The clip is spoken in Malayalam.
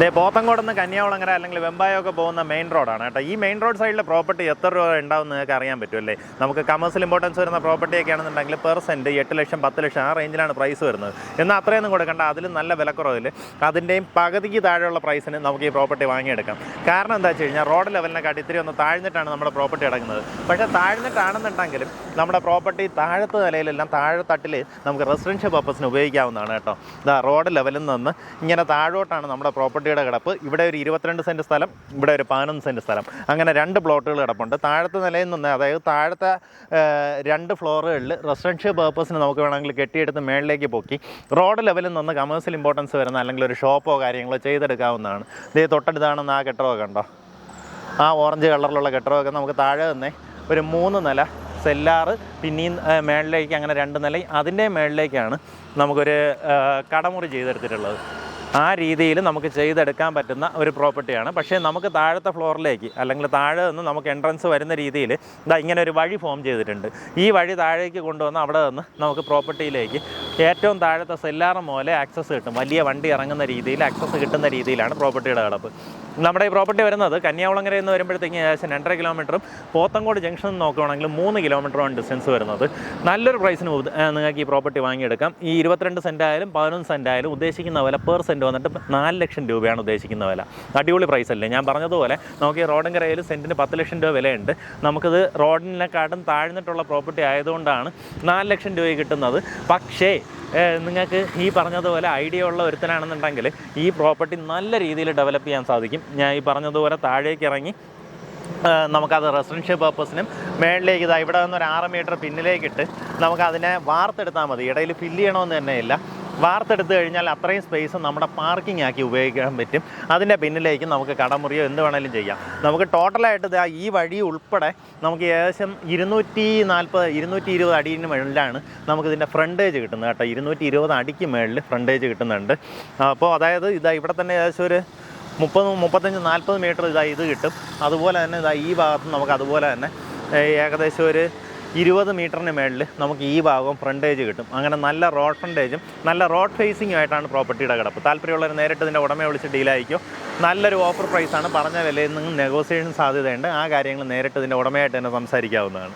ഇതേ പോത്തങ്കോട് നിന്ന് കന്യാകുളങ്ങര അല്ലെങ്കിൽ വെമ്പായൊക്കെ പോകുന്ന മെയിൻ റോഡാണ് കേട്ടോ. ഈ മെയിൻ റോഡ് സൈഡിലെ പ്രോപ്പർട്ടി എത്ര രൂപ ഉണ്ടാവും നിങ്ങൾക്ക് അറിയാൻ പറ്റുമല്ലേ നമുക്ക് കമേഴ്സ്യൽ ഇമ്പോർട്ടൻസ് വരുന്ന പ്രോപ്പർട്ടി ഒക്കെ ആണെന്നുണ്ടെങ്കിൽ പെർ സെന്റ് എട്ട് ലക്ഷം പത്ത് ലക്ഷം ആ റേഞ്ചിലാണ് പ്രൈസ് വരുന്നത്. എന്നാൽ അത്രയൊന്നും കൊടുക്കണ്ട അതിലും നല്ല വിലക്കുറവിൽ അതിന്റെയും പകുതിക്ക് താഴെയുള്ള പ്രൈസിന് നമുക്ക് ഈ പ്രോപ്പർട്ടി വാങ്ങിയെടുക്കാം. കാരണം എന്താ വെച്ച് കഴിഞ്ഞാൽ റോഡ് ലെവലിനെക്കാട്ടി ഇത്തിരി ഒന്ന് താഴ്ന്നിട്ടാണ് നമ്മുടെ പ്രോപ്പർട്ടി കിടക്കുന്നത് പക്ഷേ താഴ്ന്നിട്ടാണെന്നുണ്ടെങ്കിലും നമ്മുടെ പ്രോപ്പർട്ടി താഴത്തെ നിലയിലെല്ലാം താഴെ തട്ടിൽ നമുക്ക് റെസിഡൻഷ്യൽ പർപ്പസിന് ഉപയോഗിക്കാവുന്നതാണ് കേട്ടോ. റോഡ് ലെവലിൽ നിന്ന് ഇങ്ങനെ താഴോട്ടാണ് നമ്മുടെ പ്രോപ്പർട്ടിയുടെ കിടപ്പ് ഇവിടെ ഒരു ഇരുപത്തിരണ്ട് സെന്റ് സ്ഥലം ഇവിടെ ഒരു പതിനൊന്ന് സെന്റ് സ്ഥലം. അങ്ങനെ രണ്ട് പ്ലോട്ടുകൾ കിടപ്പുണ്ട്. താഴത്തെ നിലയിൽ നിന്ന് അതായത് താഴത്തെ രണ്ട് ഫ്ലോറുകളിൽ റെസിഡൻഷ്യൽ പേർപ്പസിന് നമുക്ക് വേണമെങ്കിൽ കെട്ടിയെടുത്ത് മേളിലേക്ക് പൊക്കി റോഡ് ലെവലിൽ നിന്ന് കമേഴ്സ്യൽ ഇമ്പോർട്ടൻസ് വരുന്ന അല്ലെങ്കിൽ ഒരു ഷോപ്പോ കാര്യങ്ങളോ ചെയ്തെടുക്കാവുന്നതാണ്. ഇതേ തൊട്ടടുത്താണെന്ന് ആ കെട്ടിടമൊക്കെ ഉണ്ടോ ആ ഓറഞ്ച് കളറിലുള്ള കെട്ടിടമൊക്കെ നമുക്ക് താഴെ തന്നെ ഒരു മൂന്ന് നില സെല്ലാറ് പിന്നെയും മേളിലേക്ക് അങ്ങനെ രണ്ട് നില അതിന്റെ മേളിലേക്കാണ് നമുക്കൊരു കടമുറി ചെയ്തെടുത്തിട്ടുള്ളത്. ആ രീതിയിൽ നമുക്ക് ചെയ്തെടുക്കാൻ പറ്റുന്ന ഒരു പ്രോപ്പർട്ടിയാണ്. പക്ഷേ നമുക്ക് താഴത്തെ ഫ്ലോറിലേക്ക് അല്ലെങ്കിൽ താഴെ നിന്ന് നമുക്ക് എൻട്രൻസ് വരുന്ന രീതിയിൽ ഇതാ ഇങ്ങനെ ഒരു വഴി ഫോം ചെയ്തിട്ടുണ്ട്. ഈ വഴി താഴേക്ക് കൊണ്ടുവന്ന് അവിടെ നിന്ന് നമുക്ക് പ്രോപ്പർട്ടിയിലേക്ക് ഏറ്റവും താഴത്തെ സെല്ലാറം പോലെ ആക്സസ് കിട്ടും. വലിയ വണ്ടി ഇറങ്ങുന്ന രീതിയിൽ ആക്സസ് കിട്ടുന്ന രീതിയിലാണ് പ്രോപ്പർട്ടിയുടെ കിടപ്പ്. നമ്മുടെ ഈ പ്രോപ്പർട്ടി വരുന്നത് കന്യാകുളങ്ങര എന്ന് വരുമ്പോഴത്തേക്ക് ഏകദേശം രണ്ടര കിലോമീറ്ററും പോത്തങ്കോട് ജംഗ്ഷൻ നോക്കുകയാണെങ്കിൽ മൂന്ന് കിലോമീറ്ററാണ് ഡിസ്റ്റൻസ് വരുന്നത്. നല്ലൊരു പ്രൈസിന് നിങ്ങൾക്ക് ഈ പ്രോപ്പർട്ടി വാങ്ങിയെടുക്കാം. ഈ ഇരുപത്തിരണ്ട് സെന്റ് ആയാലും പതിനൊന്ന് സെന്റ് ആയാലും ഉദ്ദേശിക്കുന്ന വില പെർ സെന്റ് വന്നിട്ട് നാല് ലക്ഷം രൂപയാണ് ഉദ്ദേശിക്കുന്ന വില. അടിപൊളി പ്രൈസ് അല്ലേ? ഞാൻ പറഞ്ഞതുപോലെ നമുക്ക് ഈ റോഡിൻകരയിൽ സെന്റിന് പത്ത് ലക്ഷം രൂപ വിലയുണ്ട്. നമുക്കിത് റോഡിനെക്കാട്ടും താഴ്ന്നിട്ടുള്ള പ്രോപ്പർട്ടി ആയതുകൊണ്ടാണ് നാല് ലക്ഷം രൂപ കിട്ടുന്നത്. പക്ഷേ നിങ്ങൾക്ക് ഈ പറഞ്ഞതുപോലെ ഐഡിയ ഉള്ള ഒരുത്തനാണെന്നുണ്ടെങ്കിൽ ഈ പ്രോപ്പർട്ടി നല്ല രീതിയിൽ ഡെവലപ്പ് ചെയ്യാൻ സാധിക്കും. ഞാൻ ഈ പറഞ്ഞതുപോലെ താഴേക്ക് ഇറങ്ങി നമുക്കത് റെസിഡൻഷ്യൽ പേർപ്പസിനും മേളിലേക്ക് ഇതാ ഇവിടെ നിന്ന് ഒരു ആറ് മീറ്റർ പിന്നിലേക്കിട്ട് നമുക്കതിനെ വാർത്തെടുത്താൽ മതി. ഇടയിൽ ഫില്ല് ചെയ്യണമെന്ന് തന്നെ ഇല്ല വാർത്തെടുത്ത് കഴിഞ്ഞാൽ അത്രയും സ്പേസ് നമ്മുടെ പാർക്കിംഗ് ആക്കി ഉപയോഗിക്കാൻ പറ്റും. അതിന്റെ പിന്നിലേക്ക് നമുക്ക് കടമുറിയോ എന്ത് വേണമെങ്കിലും ചെയ്യാം. നമുക്ക് ടോട്ടലായിട്ട് ഇതാ ഈ വഴി ഉൾപ്പെടെ നമുക്ക് ഏകദേശം ഇരുന്നൂറ്റി നാൽപ്പത് ഇരുന്നൂറ്റി ഇരുപത് അടിന് മുകളിലാണ് നമുക്കിതിന്റെ ഫ്രണ്ടേജ് കിട്ടുന്നത് കേട്ടോ. ഇരുന്നൂറ്റി ഇരുപത് അടിക്ക് മുകളിൽ ഫ്രണ്ടേജ് കിട്ടുന്നുണ്ട്. അപ്പോൾ അതായത് ഇതാ ഇവിടെ തന്നെ ഏകദേശം ഒരു മുപ്പത് മുപ്പത്തഞ്ച് നാൽപ്പത് മീറ്റർ ഇതാ ഇത് കിട്ടും. അതുപോലെ തന്നെ ഇതാ ഈ ഭാഗത്ത് നമുക്ക് അതുപോലെ തന്നെ ഏകദേശം ഒരു ഇരുപത് മീറ്ററിന് മേളിൽ നമുക്ക് ഈ ഭാഗവും ഫ്രണ്ടേജ് കിട്ടും. അങ്ങനെ നല്ല റോഡ് ഫ്രണ്ടേജും നല്ല റോഡ് ഫേസിങ്ങും ആയിട്ടാണ് പ്രോപ്പർട്ടിയുടെ കിടപ്പ്. താല്പര്യമുള്ളവർ നേരിട്ട് ഇതിന്റെ ഉടമയെ വിളിച്ച് ഡീലായിരിക്കും നല്ലൊരു ഓഫർ പ്രൈസാണ് പറഞ്ഞ വിലയിൽ നിന്ന് നെഗോസിയേഷൻ സാധ്യതയുണ്ട്. ആ കാര്യങ്ങൾ നേരിട്ട് ഇതിന്റെ ഉടമയായിട്ട് തന്നെ സംസാരിക്കാവുന്നതാണ്.